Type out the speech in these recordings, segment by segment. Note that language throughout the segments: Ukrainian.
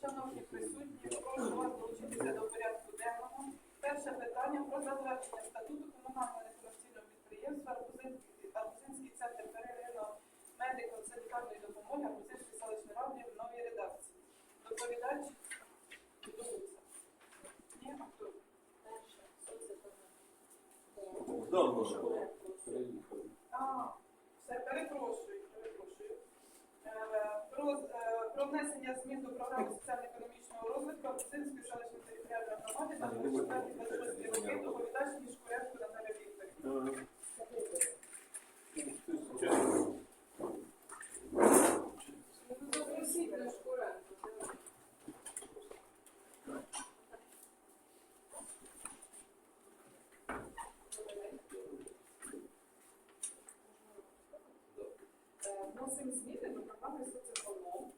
Шановні присутні, прошу вас долучитися до порядку денного. Перше питання про затвердження статуту комунального некомерційного підприємства Арбузинський центр первинної медико-санітарної допомоги Арбузинської селищної ради в новій редакції. Доповідач Дудуця. Ні, а хто? А, все, перепрошую, перепрошую. Е, Про, е, внесення змін до програми соціально-економічного розвитку Арбузинської селищної територіальної громади на 24-26 роки доповідач Мішкуренко Наталя Вікторівна. Шкуренко. Е, Вносимо зміни до програми соцеконом,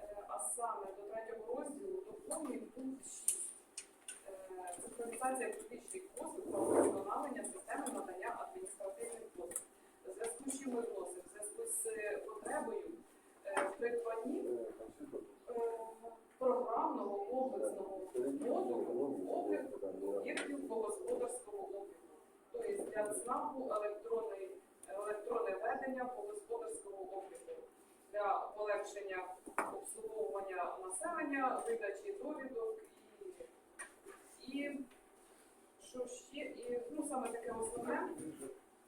е, а саме до третього розділу доповнюємо пункт 6. Е, Цифровізація публічних послуг та вдосконалення системи надання адміністративних послуг. В зв'язку з чим ми вносимо? В зв'язку з е, потребою е, в е, програмного комплексного модулю обліку об'єктів господарського обліку. Тобто для електронний, електронне ведення господарського обліку для полегшення обслуговування населення, видачі довідок і що ще, і ну саме таке основне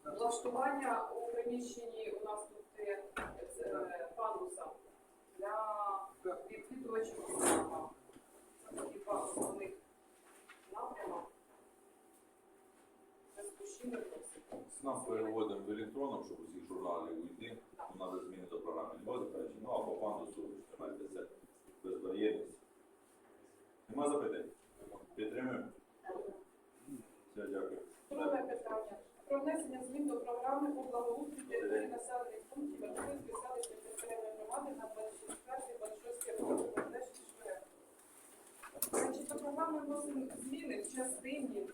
влаштування у приміщенні у нас тут є е, пандуса для відвідувачів ЦНАПа. Такі два основних напрямок. З. Нам переводимо в електронну, щоб усіх журналів уйти. Нам треба зміни до програми не буде, заперечень. Ну, а по пандусу, знаєте, це безбар'єрність. Нема запитань? Підтримуємо? Все, дякую. Друге питання. Про внесення змін до програми по благоустрою території населених пунктів Верховинської селищної територіальної на 24-26 роки. Бангладеш і Значить, до програми вносимо зміни в частині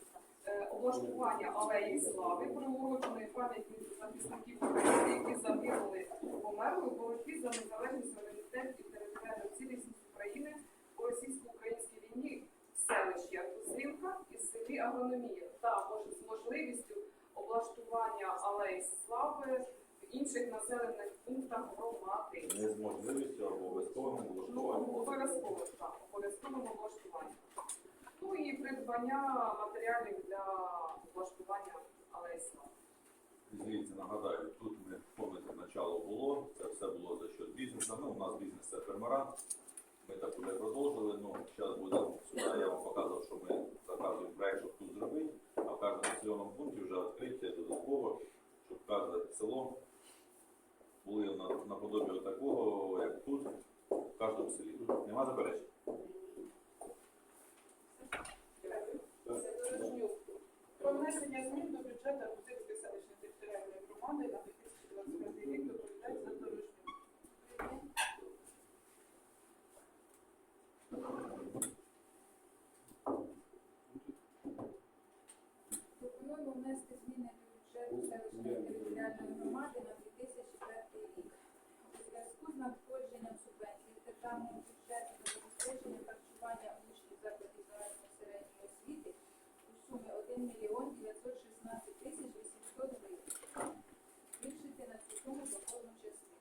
е, облаштування алеї слави, приуроченої пам'яті захисників України, які загинули, померли у боротьбі за незалежність, суверенітет і територіальну цілісність України у російсько-українській війні в селищі Артузівка і селі Агрономія та з можливістю облаштування алеї слави інших населених пунктах громади. Не з можливістю або обов'язковим Ну, влаштуванням. обов'язково так, обов'язковому влаштуванню. Ну і придбання матеріалів для влаштування алеї слави. Дивіться, нагадаю, тут ми помните, начало було, це все було за счет бізнесу. Ну, у нас бізнес це фермера. Ми так уже продовжили. Ну, зараз буде сюди. Я вам показував, що ми заказуємо проект, щоб тут зробити. А в кожному населеному пункті вже відкриття додатково, щоб кожне село були на, такого, як тут, в кожному селі. Нема заперечень? Про внесення змін до бюджету Арбузинської селищної територіальної громади на 2025 рік за Дорожнюк. Пропонуємо внести зміни до бюджету селищної територіальної громади на 2005 рік. У зв'язку з надходженням субвенцій з державного бюджету на забезпечення харчування учнів закладів загальної середньої освіти у сумі 1 мільйон 916 тисяч 800 гривень. Збільшити на цю суму доходну частину.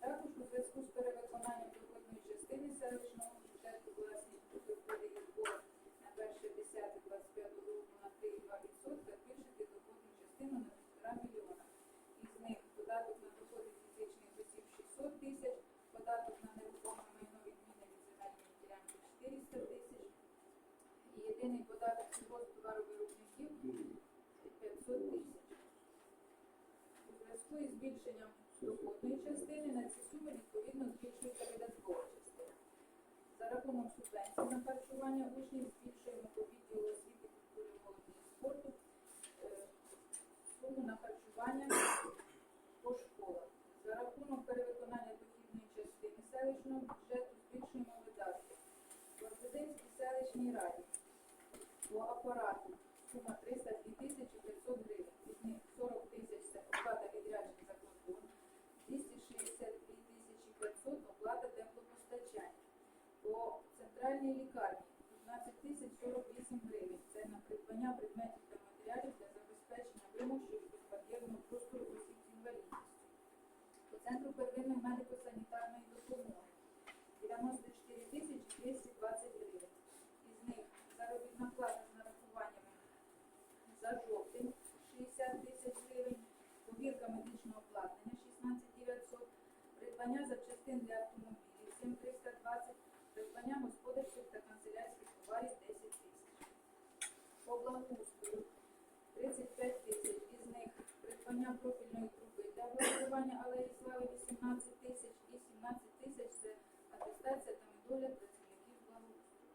Також у зв'язку з перевиконанням доходної частини селищного бюджету власні доходи і збори на перше 10 25 року на 3,2% збільшити доходну частину на 1,5 мільйона. Із них податок на доходи фізичних осіб 600 тисяч, податок на нерухоме майно відміни від земельної ділянки 400 тисяч і єдиний податок сільгосптоваровиробників 500 тисяч. Зв'язку із збільшенням доходної частини на ці суми відповідно збільшується видаткова частина. За рахунок субвенцій на харчування учнів збільшуємо по відділу освіти, культури, молоді і спорту е, суму на харчування по школах. За рахунок перевиконання дохідної частини селищного бюджету збільшуємо видатки. В Орбузинській селищній раді по апарату сума 302 тисячі 500 гривень. Із них 40 тисяч це оплата відряджень за кордон, 262 тисячі районній лікарні 15 тисяч 48 гривень. Це на придбання предметів та матеріалів для забезпечення вимог щодо безбар'єрного простору осіб з інвалідністю. По центру первинної медико-санітарної допомоги 94 тисячі 220 гривень. Із них заробітна плата з нарахуваннями за жовтень 60 тисяч гривень, повірка медичного обладнання 16 900, придбання запчастин для автомобілів 7 320, придбання господарських та канцелярських товарів 10 тисяч. По 35 тисяч, із них придбання профільної труби для облаштування алеї слави 18 тисяч і 17 тисяч це атестація та медогляд працівників благоустрою.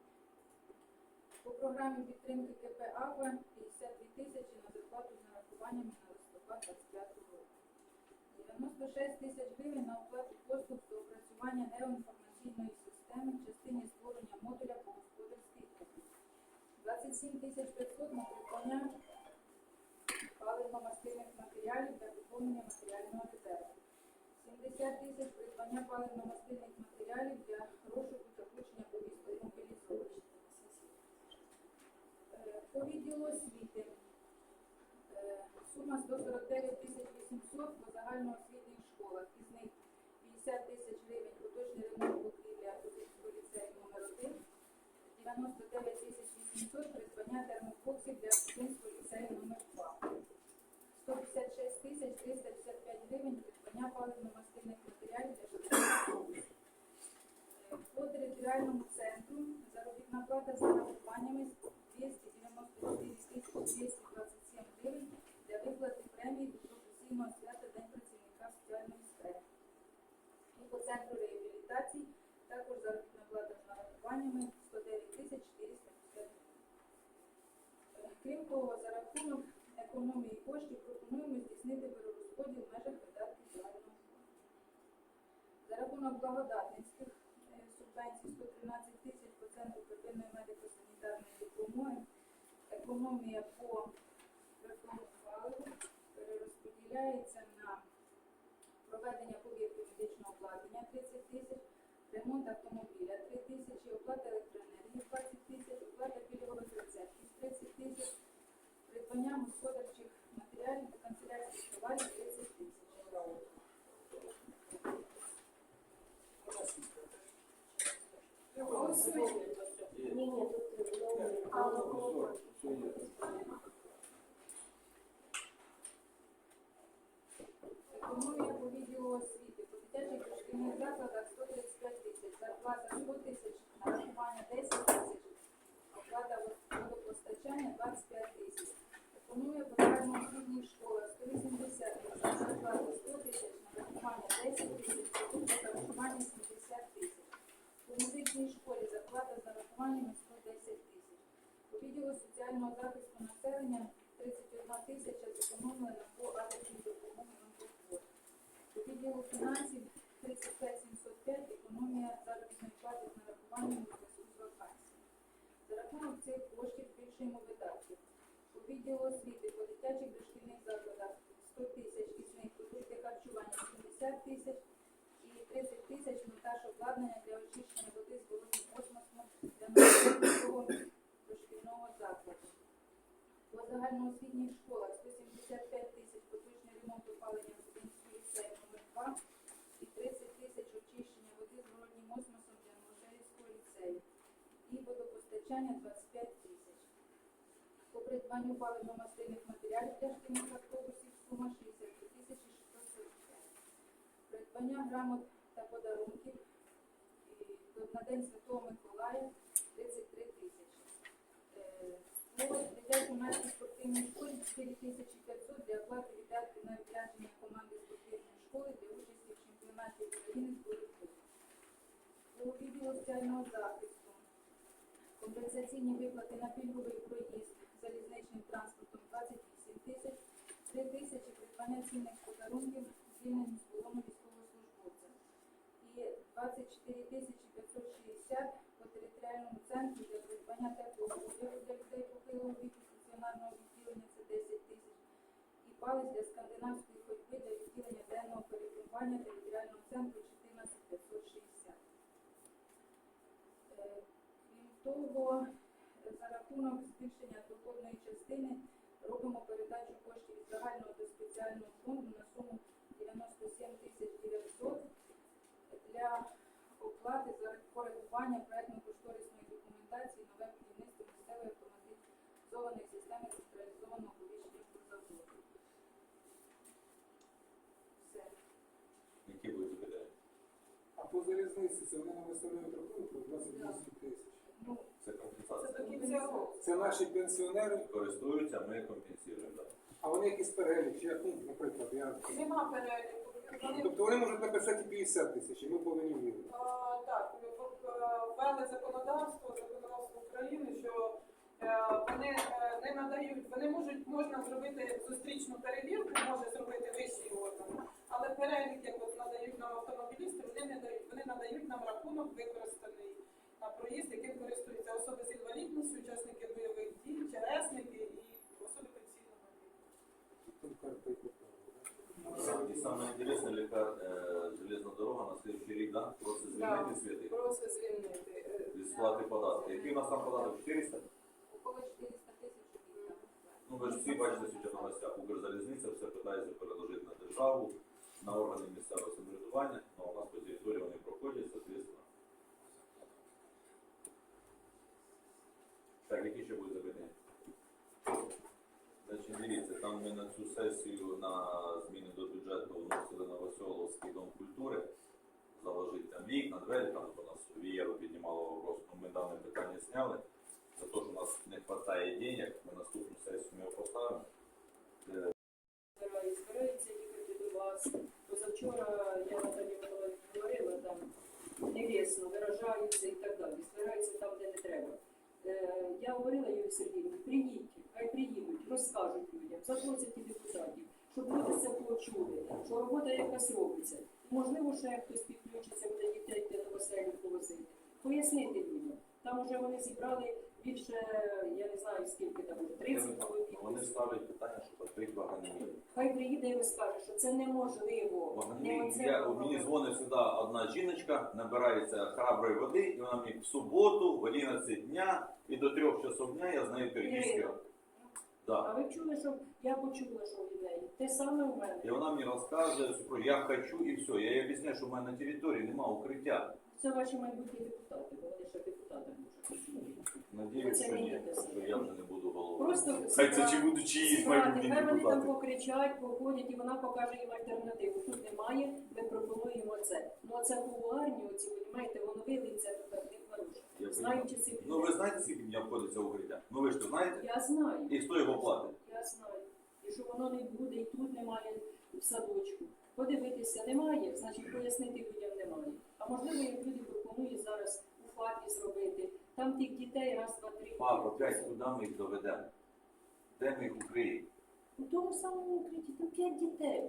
По програмі підтримки КП АВА 52 тисячі на зарплату з нарахуваннями на листопад 25 року. 96 тисяч гривень на оплату послуг з опрацювання геоінформаційної системи в частині створення модуля по. 27 тисяч 500 на придбання паливно-мастильних матеріалів для поповнення матеріального резерву. 70 тисяч придбання паливно-мастильних матеріалів для розшуку та включення повісток мобілізованих. Е, По відділу освіти е, сума 149 тисяч 800 по загальноосвітніх школах. Із них 50 тисяч гривень поточний ремонт покрівлі Автозівського ліцею номер 1 99 тисяч 800 придбання термобоксів для Автозівського ліцею номер 2 156 тисяч 355 гривень придбання паливно-мастильних матеріалів для житлових по територіальному центру заробітна плата з нарахуваннями 294 тисячі 227 гривень для виплати премії до професійного свята День працівника соціальної сфери. І по центру реабілітації також заробітна плата з нарахуваннями Крім того, за рахунок економії коштів пропонуємо здійснити перерозподіл в межах видатків загального фонду. За рахунок благодатницьких е, субвенцій 113 тисяч по центру первинної медико-санітарної допомоги, економія по верховному паливу перерозподіляється на проведення повірки медичного обладнання 30 тисяч, ремонт автомобіля 3 тисячі, оплата електроенергії 20 тисяч, оплата 30 тисяч, придбання господарчих матеріалів та канцелярських товарів 30 тисяч. Голосуємо. Ні, ні, тут не А, ну, Економія по відділу освіти. По дитячих дошкільних закладах водопостачання 25 тисяч. Економія по загальноосвітніх школах 180 тисяч, зарплата 100 тисяч, нарахування 10 тисяч, продукти харчування 70 тисяч. У музичній школі зарплата з нарахуваннями 110 тисяч. По відділу соціального захисту населення 31 тисяча зекономлена по адресній допомоги онкохворих. По відділу фінансів 35 705 економія заробітної плати з нарахуванням у зв'язку з вакансією. За рахунок цих збільшуємо видатки. По відділу освіти по дитячих дошкільних закладах 100 тисяч, із них продукти харчування 70 тисяч і 30 тисяч монтаж обладнання для очищення води з болотним осмосом для нового дошкільного закладу. По загальноосвітніх школах 175 тисяч поточний ремонт опалення в Студентський ліцей номер 2 і 30 тисяч очищення води з болотним осмосом для Новошерівського ліцею і водопостачання 25 тисяч. По придбанню паливно-мастильних матеріалів для шкільних автобусів сума 62 тисячі 645. Придбання грамот та подарунків і на День Святого Миколая 33 тисячі. Е, По дитячо-юнацькій спортивній школі 4500 для оплати видатків на відрядження команди спортивної школи для участі в чемпіонаті України з боротьби. По відділу соціального захисту компенсаційні виплати на пільговий проїзд залізничним транспортом 28 тисяч, 3 тисячі придбання цінних подарунків звільненим з полону військовослужбовцям і 24 тисячі 560 по територіальному центру для придбання теплого одягу для людей похилого віку стаціонарного відділення це 10 тисяч і палець для скандинавської ходьби для відділення денного перебування територіального центру 14 560. Е, Крім того, рахунок збільшення доходної частини робимо передачу коштів із загального до спеціального фонду на суму 97 тисяч 900 для оплати за коригування проектно-кошторисної документації нове будівництво місцевої автоматизованої системи централізованого повіщення заводу. Все. Які будуть запитання? А по залізниці це вони нам виставляють рахунок по 28 тисяч. Ну, Це Це до кінця року. Це наші пенсіонери, Користуються, ми компенсуємо. Да. а вони якісь перелік, чи як, ну, наприклад, я... Нема переліку. Вони Тобто вони можуть написати 50 тисяч, і ми повинні вірити. А, Так, ми в- е, ввели законодавство, законодавство України, що е, вони е, не надають, вони можуть, можна зробити зустрічну перевірку, може зробити вищий орган, але перелік, як от надають нам автомобілісти, вони не дають, вони надають нам рахунок використаний на проїзд, яким користуються особи з інвалідністю, учасники бойових дій, чересники і особи пенсійного віку. Саме інтересне, лікар, е, железна дорога на слідчий рік, да? Просто звільнити світи Просто звільнити. е, від сплати податку. Який у нас там податок? 400? около 400 тисяч. Ну ви ж всі бачите сьогодні в новостях. Укрзалізниця все питається переложити на державу, на органи місцевого самоврядування, але у нас по території вони проходять, соответственно. Так, які ще будуть запитання? Значить, дивіться, там ми на цю сесію на зміни до бюджету вносили Новоселовський дом культури, заложити там вікна, двері, там у нас Вієру піднімало вопрос, ну, ми дане питання зняли. За те, що у нас не вистачає денег, ми наступну сесію ми його поставимо. Е, збираюсь, збираються їхати до вас. Позавчора я Наталі говорила, там невісно, виражаються і так далі. Збираються там, де не треба. Е, я говорила Юрію Сергійовні, приїдьте, хай приїдуть, розкажуть людям, запросять і депутатів, щоб люди це почули, що робота якась робиться. Можливо, ще хтось підключиться, буде дітей де басейну повозити. Пояснити людям. Там уже вони зібрали більше, я не знаю скільки там, уже, 30 чоловік. Вони ставлять питання, що відкрити вагонемір. Хай приїде і розкаже, що це неможливо. Не оце Я, воно. мені дзвонить сюди одна жіночка, набирається храброї води, і вона мені в суботу, в 11 дня і до 3 часов дня я з нею переписую. Да. А ви чули, що я почула, що від неї. Те саме у мене. І вона мені розказує, що я хочу і все. Я їй об'ясняю, що в мене на території немає укриття. Це ваші майбутні депутати, бо вони ще депутатами можуть. Надіюсь, Це що ні, що я вже не буду головою. Просто Хай це чи будуть чиїсь майбутні хай вони там депутати. покричать, походять, і вона покаже їм альтернативу. Тут немає, ми пропонуємо це. Ну а це кулуарні, оці, розумієте, воно вилиться тепер не Я хороше. розумію. Знаючи Ну ви знаєте, скільки мені обходиться укриття? Ну ви ж то знаєте? Я знаю. І хто його платить? Я знаю. І що воно не буде, і тут немає в садочку. Подивитися немає, значить пояснити людям немає. А можливо, як люди пропонують зараз у ФАПі зробити. Там тих дітей раз, два, три. Папа, опять куди ми їх доведемо? Де ми їх укриємо? У тому самому укритті там п'ять дітей.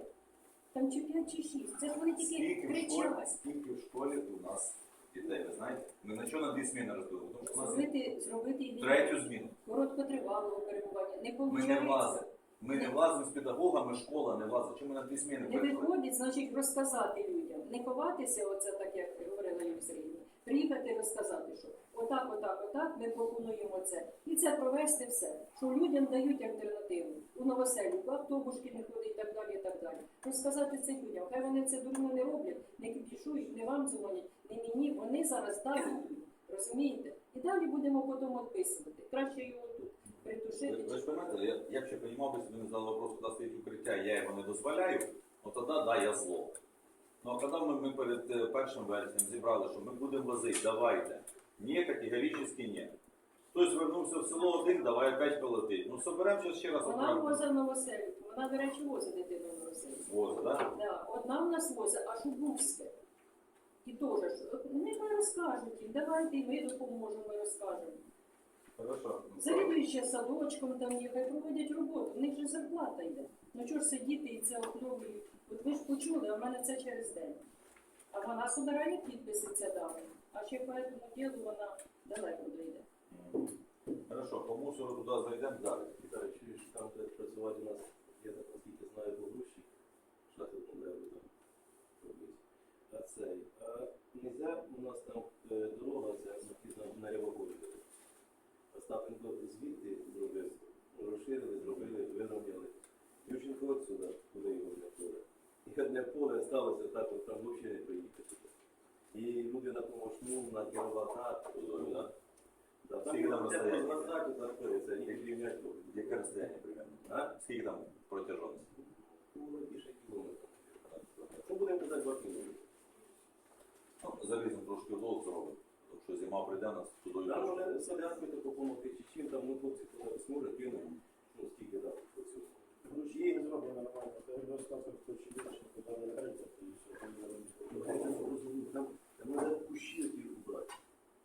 Там чи п'ять, чи шість. Це ж вони тільки Скільки в школі, кричать. скільки в школі у нас дітей, ви знаєте? Ми на що на дві зміни розбили? Тому що у нас є Зробити, зробити третю зміну. короткотривалого перебування. Не Ми не виходить. влазимо. Ми не влазимо з педагогами, школа не влазить. Чому на дві зміни Не виходить, значить розказати людям. Не ховатися, оце так як говорила Юлія Приїхати розказати, що отак, отак, отак, ми пропонуємо це. І це провести все. Що людям дають альтернативу. У новоселі, автобушки не ходить і так далі, і так далі. Розказати це людям. Хай вони це дурно не роблять, не кіпішують, не вам дзвонять, не мені. Вони зараз далі. Розумієте? І далі будемо потім відписувати. Краще його притушити. ви ж розумієте, я, якщо ви не задали вопрос, куди стоїть укриття, я його не дозволяю, ну тоді да, я зло. Ну а коли ми, ми перед е, першим вереснем зібрали, що ми будемо возити, давайте. Ні, категорично ні. Хтось вернувся в село один, давай опять полетить. Ну соберемо ще раз Вона окремо. возить новоселі. Вона, до речі, возить дитину в новоселі. Возить, да? Да, одна в нас возить, аж у Бузьке. І теж, нехай розкажуть їм, давайте і ми допоможемо, ми розкажемо. Хорошо. Завідуючи садочком, там є, хай проводять роботу, в них же зарплата йде. Ну чого ж сидіти і це обновлюють? От ви ж почули, а в мене це через день. А вона собирає підписи ця дама, а ще по цьому ділу вона далеко дойде. Хорошо, по мусору туди зайдемо далі. Віталій, чуєш, там де працювати у нас, я так наскільки знаю, по гроші, що тут не там робити. А цей, а нельзя у нас там е, дорога, ця на, Рябоголі, Остапенко звідти зробив, розширили, зробили, виробляли. Ющенко отсюда, куди його не поле. І одне поле сталося так, от там взагалі не проїхати. І люди на помощну, на кіловат, Туди, да? Скільки там розстояння? Яке розстояння примерно? Скільки там протяжність? Ну, більше кілометра. Ну, будемо казати, два кілометри. Ну, заліземо трошки долг зробимо. Що зима прийде нас туди. Там може солярку таку допомогти, чи чим там, ну, хлопці, коли зможе, кинуть, ну, скільки там, по цьому. Ну, ж її зроблено нормально. Це достатньо хоче більше, коли не грається, то і все, там не Ну, там там, там треба кущі убрати.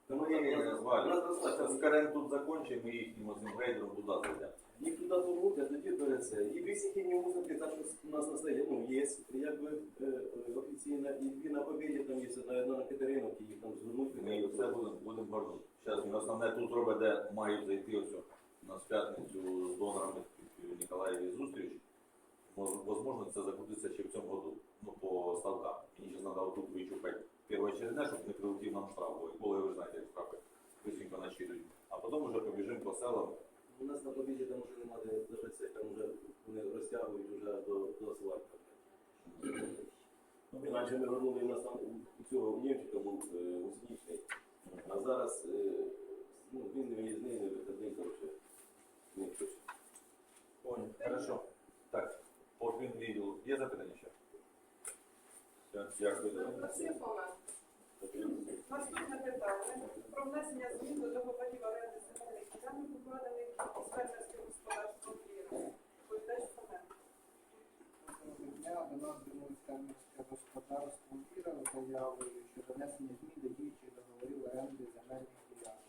Там я не звали. розростати. Тут закончимо, ми їхнім цим грейдером туди зайдемо. Їх туди турнуть, а тоді береться. І висіхідні музики, так що у нас настає, ну, є, якби е, е, офіційна, і дві на побіді там є, на одна на Катериновці, їх там звернуть. Ми все будемо будемо горнути. Зараз він основне тут зробить, де мають зайти ось у нас п'ятницю з донорами в Ніколаєві зустріч. Мож- Возможно, це закрутиться ще в цьому году, ну, по ставкам. Мені зараз треба отут вичупати першоочередне, щоб не прилетів нам штраф, бо коли ви знаєте, як штрафи быстренько начитують. А потім вже побіжимо по селам. У нас на побіді там вже нема де лежати, там вже вони розтягують вже до, до асфальту. Ну, Раніше ми вернули, у нас там у цього німчика був е, уснічний, а зараз е, ну, він не виїзний, не виходний, коротше, не хоче. Понял. Хорошо. Так, по фінвідділу. Є запитання ще? Дякую. Просив момент. Наступне питання про внесення змін до договорів оренди земельних ділянок, укладених із фермерським господарством «Віра». Відповідач Фомен. Дня. До фермерське господарство «Віра» з заявою щодо внесення змін до діючих договорів оренди земельних ділянок.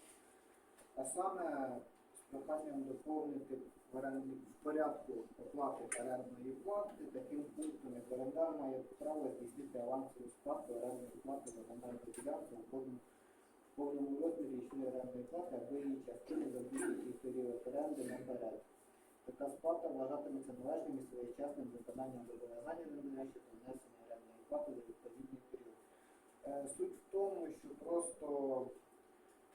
А саме з проханням доповнити в порядку оплати орендної плати таким пунктом, як орендар має право здійснити авансову сплату орендної плати за земельну ділянку в повному розмірі річної орендної плати або її частини за будь-який період оренди наперед. Така сплата вважатиметься належним і своєчасним виконанням зобов'язання землі щодо внесення орендної плати за відповідний період. Е, Суть в тому, що просто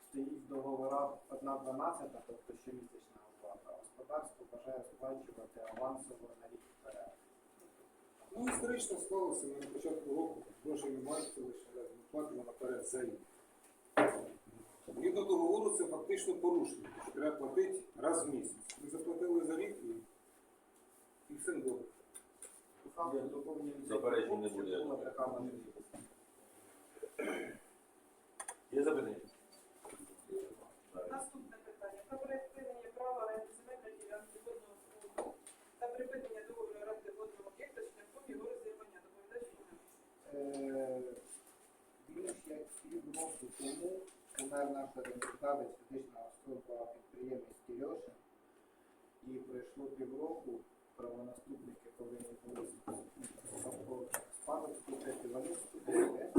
стоїть в договорах 1.12, тобто щомісячна господарство бажає сплачувати авансово на рік вперед. Ну, історично склалося, ми на початку року грошей немає, лише ми платимо наперед за рік. Згідно договору, це фактично порушення, що треба платити раз в місяць. Ми заплатили за рік і, і все добре. Доповнюємо Заперечень не буде, я була думаю. така можливість. Є запитання? Наступне питання про права оренди земельної ділянки водного фонду та припинення договору оренди водного об'єкта шляхом його розірвання. Доповідач Фомен. Е, Більш як півроку тому помер наш орендодавець фізична особа підприємець Кільошин. І пройшло півроку, правонаступники повинні були спадок вступити. Вони вступили.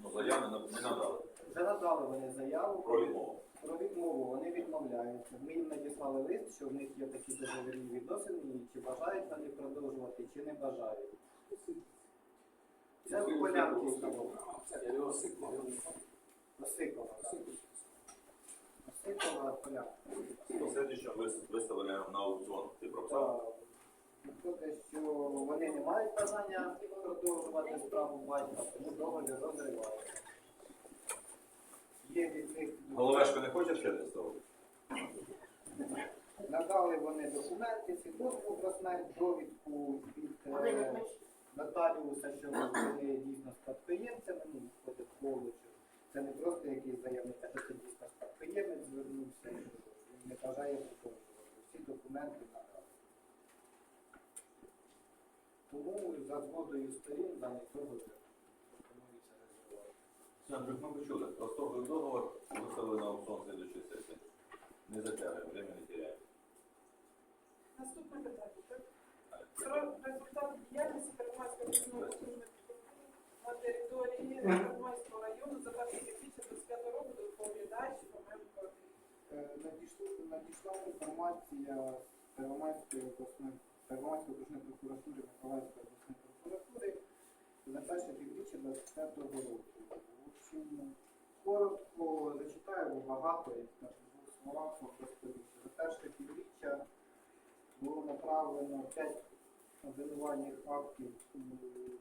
Ну, заяви не надали. Вже надали вони заяву Про відмову. про відмову, вони відмовляються. Ми їм надіслали лист, що в них є такі договірні відносини, і чи бажають вони продовжувати, чи не бажають. Це в полянки Осикова. Осикова полянка. Послідуюче виставили на аукціон. Ти прописав? Виходить, що вони не мають бажання продовжувати справу батька, тому договір розривається. Є від них Головешко не хоче ще не ставити? Надали вони документи, свідоцтво про смерть, довідку від е, нотаріуса, що вони дійсно спадкоємцями, ну, входить в коледж. Це не просто якийсь заявник, а це дійсно спадкоємець звернувся, він не бажає продовжувати. Всі документи надали. Тому за згодою сторін даний договір пропонується ми почули. Розторгли договор, виставили на аукціон слідуючої сесії. Не затягуємо, время не теряємо. Наступне питання. так? Про результат діяльності Первомайської обласної окружної прокуратури на Первомайського району за 25 року доповідач. Е, надійшла, інформація Первомайської обласної Первомайської окружної прокуратури Миколаївської обласної прокуратури за перше півріччя 25 року. В общем, коротко зачитаю, бо багато, як на двох словах розповісти. За перше півріччя було направлено 5 обвинувальних актів у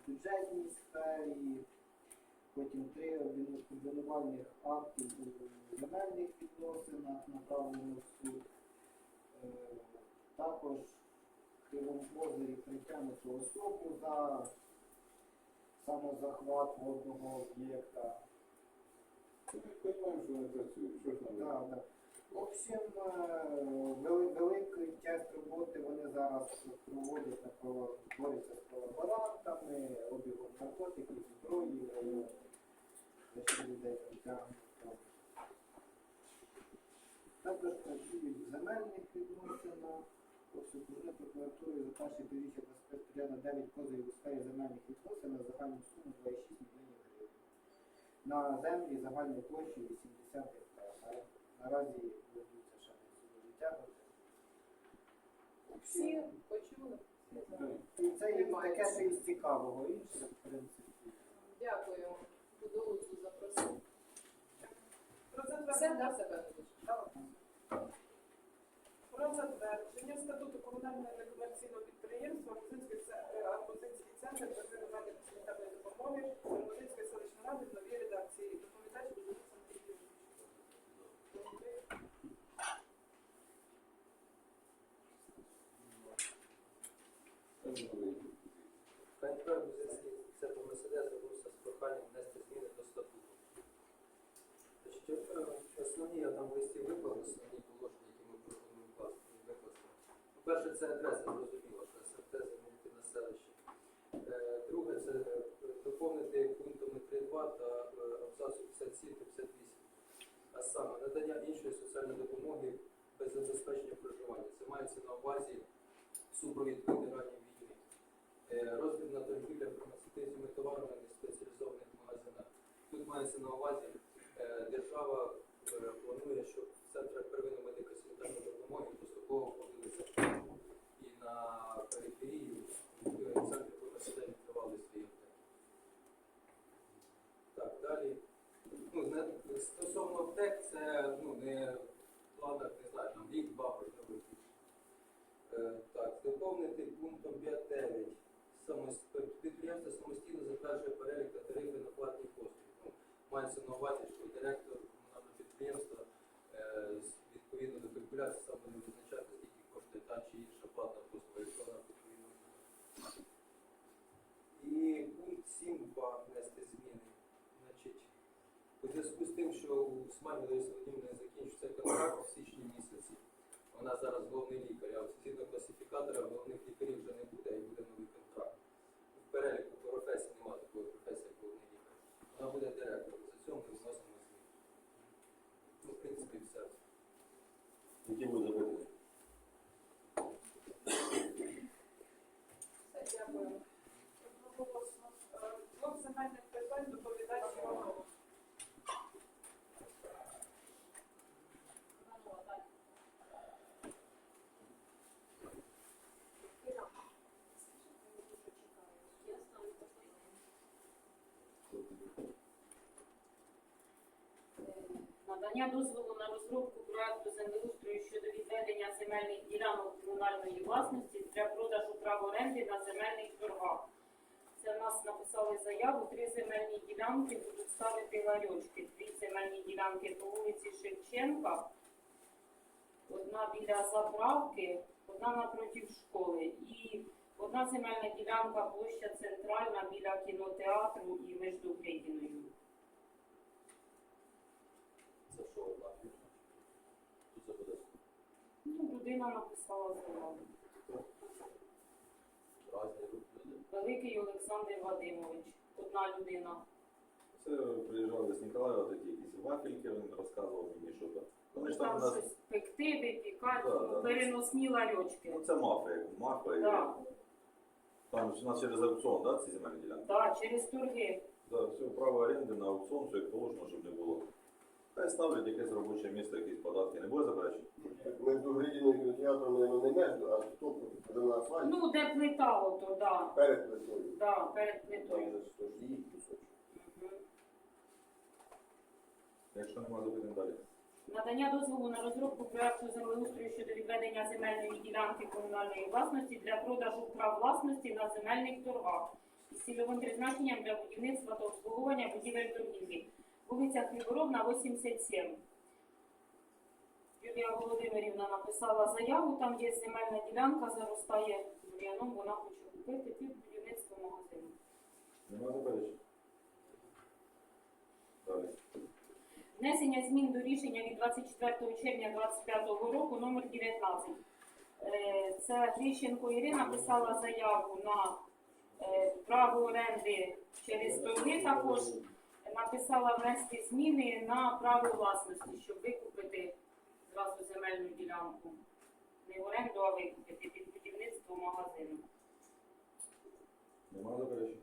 бюджетній сфері, потім три обвинувальних актів у земельних відносинах направлено в суд. Е, Також Кривому озері притягнуто особу за самозахват водного об'єкта. Ми розуміємо, що вони працюють. Що ж нам? В общем, е, часть роботи вони зараз проводять борються з колаборантами, обігом наркотиків, зброї, е, людей притягнуто. Також працюють в земельних відносинах. Окружної прокуратури за перший півріччя 25 на 9 позовів у сфері земельних відносин на загальну суму 2,6 мільйонів гривень. На землі загальною площею 80 гектарів. Наразі ведуться ще не судові тягнути. Всі почули. І це є таке, що із цікавого інше, в принципі. Дякую. Буду Луцу запросити. Про Все затвердження себе. Про затвердження статуту комунального некомерційного підприємства Арбузинський е, Арбузинський центр первинної медико санітарної допомоги Арбузинської селищної ради в новій редакції. Доповідач Будук Сергій Тепер Бузинський центр Мерседес звернувся з проханням внести зміни до статуту. Значить, е, Основні я там в листі виклав, основні положення, які ми пропонуємо викласти. По-перше, це адреса, зрозуміло, що СРТ замінити на селище. Е, Друге, це е, доповнити пунктами 3.2 та е, абзацу 57-58. А саме надання іншої соціальної допомоги без забезпечення проживання. Це мається на увазі супровід ветеранів війни. Е, Роздрібна торгівля фармацевтичними товарами в спеціалізованих магазинах. Тут мається на увазі, держава планує, що в центрах первинної медико-санітарної допомоги поступово входилися і на периферії е, центри фармацевтичних відкривали свої аптеки. Так, далі. Ну, не- стосовно аптек, це ну, не в планах, не знаю, там рік-два можливо. більше. Е, Так, доповнити пунктом 5.9. Самос- Підприємство самостійно затверджує перелік та тарифи на платні послуги. Ну, мається на увазі, що директор комунального підприємства е, з- відповідно до калькуляції сам буде визначати, скільки коштує та чи інша платна послуга, якщо вона відповідно. І пункт 7.2 внести зміни. Значить, у зв'язку з тим, що Смані Лариси Володимирівни закінчиться контракт в січні місяці, вона зараз головний лікар, а згідно класифікатора головних лікарів вже не буде і буде новий контракт. В переліку професій немає такої професії, як головний лікар. Вона буде директором. За цьому ми вносимо зміни. Ну, в принципі? Все, дякую. Одноголосно. Е, Блок земельних питань доповідач Іванов. Надання дозволу на розробку проекту землеустрою щодо відведення земельних ділянок комунальної власності для продажу прав оренди на земельних торгах. Це в нас написали заяву, три земельні ділянки будуть ставити ларьочки. Дві земельні ділянки по вулиці Шевченка, одна біля заправки, одна напротив школи. І одна земельна ділянка площа центральна біля кінотеатру і між Гридіною. Це що одна фірма? Тут це буде Ну, людина написала заяву. разні люди. Великий Олександр Вадимович, одна людина. Це приїжджали з Ніколаєва такі якісь вафельки, він розказував мені, що там. Вони ж там у Там нас, щось пекти, випікати, Да, да. переносні ларьочки. ну це мафія, як мафія. Так, Там ж у нас через аукціон, да, ці земельні ділянки? да, через торги. Да, все, право оренди на аукціон, все як положено, щоб не було. Хай ставлять якесь робоче місце, якісь податки. Не буде заперечень? Между Гридіною і кінотеатром, мабуть, не между, а стоп, де на асфальті, Ну, де плита, ото, да, перед плитою. да, перед плитою. Там же ж теж кусочок. Мгм. Якщо немає запитань далі. Надання дозволу на розробку проекту землеустрою щодо відведення земельної ділянки комунальної власності для продажу прав власності на земельних торгах з цільовим призначенням для будівництва та обслуговування будівель торгівлі. Вулиця Хліборобна, 87. Юлія Володимирівна написала заяву, там є земельна ділянка, заростає бур'яном, вона хоче купити під будівництво магазину. Нема заперечень? Далі. Внесення змін до рішення від 24 червня 2025 року номер 19. Е, Це Грищенко Ірина писала заяву на е, право оренди через торги також. Написала внести зміни на право власності, щоб викупити зразу земельну ділянку. Не в оренду, а викупити під будівництво магазину. Нема заперечень?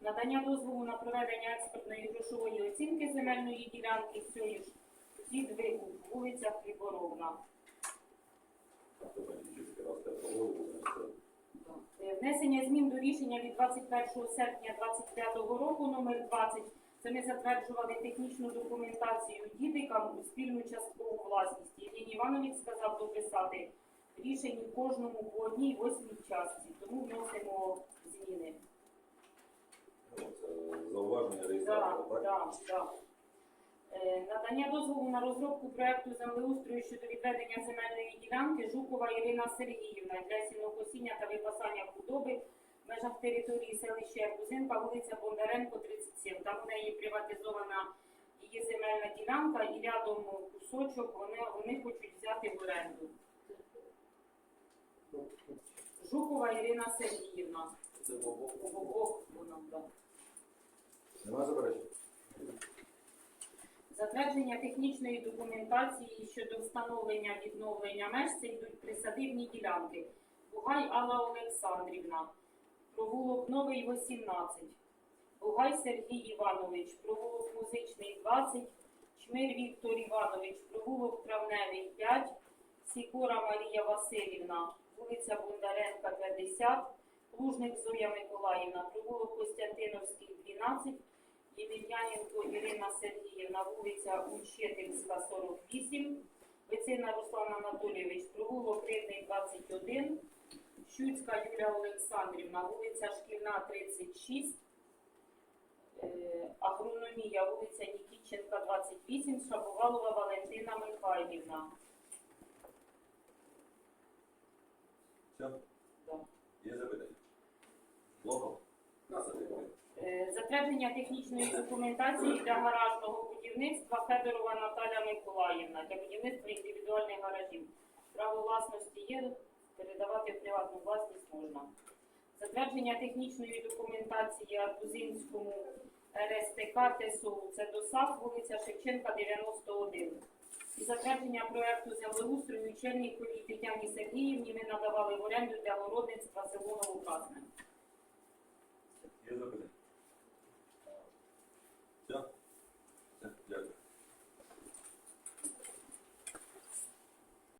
Надання дозволу на проведення експертної грошової оцінки земельної ділянки цієї ж під викуп, вулиця Хліборовна. Автоматически раз те поговорили, значить, Е, Внесення змін до рішення від 21 серпня 2025 року номер 20. Це ми затверджували технічну документацію дідикам у спільну часткову власність. Євгеній Іванович сказав дописати рішення кожному по одній восьмій частці, тому вносимо зміни. ну, зауваження реєстратора, так? да, да. Е, Надання дозволу на розробку проекту землеустрою щодо відведення земельної ділянки Жукова Ірина Сергіївна для сінокосіння та випасання худоби в межах території селища Ярбузинка, вулиця Бондаренко, 37. Там у неї приватизована її земельна ділянка і рядом кусочок вони, вони хочуть взяти в оренду. Жукова Ірина Сергіївна. Це було. Обох вона, да. Нема заперечень? Затвердження технічної документації щодо встановлення відновлення меж це йдуть присадибні ділянки. Бугай Алла Олександрівна, провулок Новий 18, Бугай Сергій Іванович, провулок Музичний 20, Чмир Віктор Іванович, провулок Травневий 5, Сікора Марія Васильівна, вулиця Бондаренка 50, Лужник Зоя Миколаївна, провулок Костянтиновський 12, Ємельяненко Ірина Сергіївна, вулиця Учительська, 48, Вицина Руслан Анатолійович, провулок Рибний, 21, Щуцька Юля Олександрівна, вулиця Шкільна, 36, е, Агрономія, вулиця Нікітченка, 28, Шаповалова Валентина Михайлівна. Все? Да. Є запитання? Плохо? Запитання. Е, Затвердження технічної документації для гаражного будівництва Федорова Наталя Миколаївна для будівництва індивідуальних гаражів. Право власності є, передавати в приватну власність можна. Затвердження технічної документації Арбузинському РСТК ТСО це ДОСАФ, вулиця Шевченка, 91. І затвердження проекту землеустрою Черніковій Тетяні Сергіївні ми надавали в оренду для городництва село Новокрасне.